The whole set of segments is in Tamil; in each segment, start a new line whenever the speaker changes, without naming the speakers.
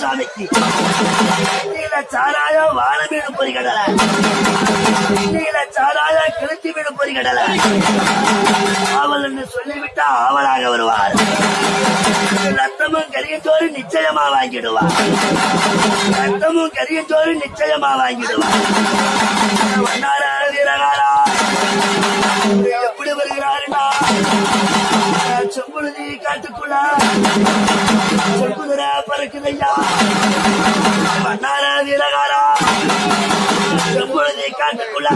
சாமிக்கு நீல சாராய வானமீடு பொறிகடல நீல சாராய கிழத்தி வீடு பொறிகடல ஆவல் என்று சொல்லிவிட்டா ஆவலாக வருவார் ரத்தமும் கரியஞ்சோறு நிச்சயமா வாங்கிடுவார் ரத்தமும் கரியஞ்சோறு நிச்சயமா வாங்கிடுவார் வீரகாரா எப்படி வருகிறாருன்னா செம்புழுதி காட்டுக்குள்ள. பறக்குதையா வண்ணார வீரகாரா செம்புழுதி காட்டுக்குள்ள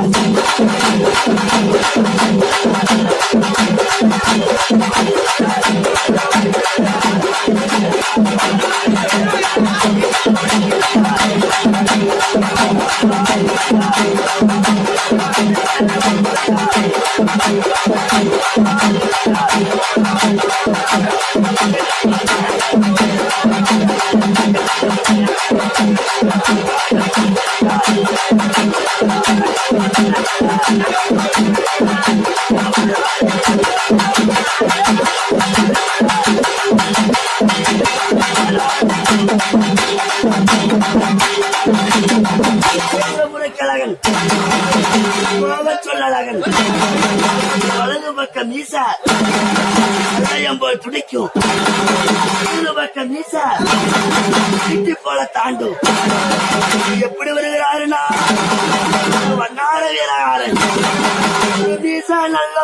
முறைக்கழகன் கோபச் camisa. Ahora ya voy por el camisa. இடது போல தாண்டும் எப்படி வருகிறாருன்னா வண்ணார வீரகாரன் நல்ல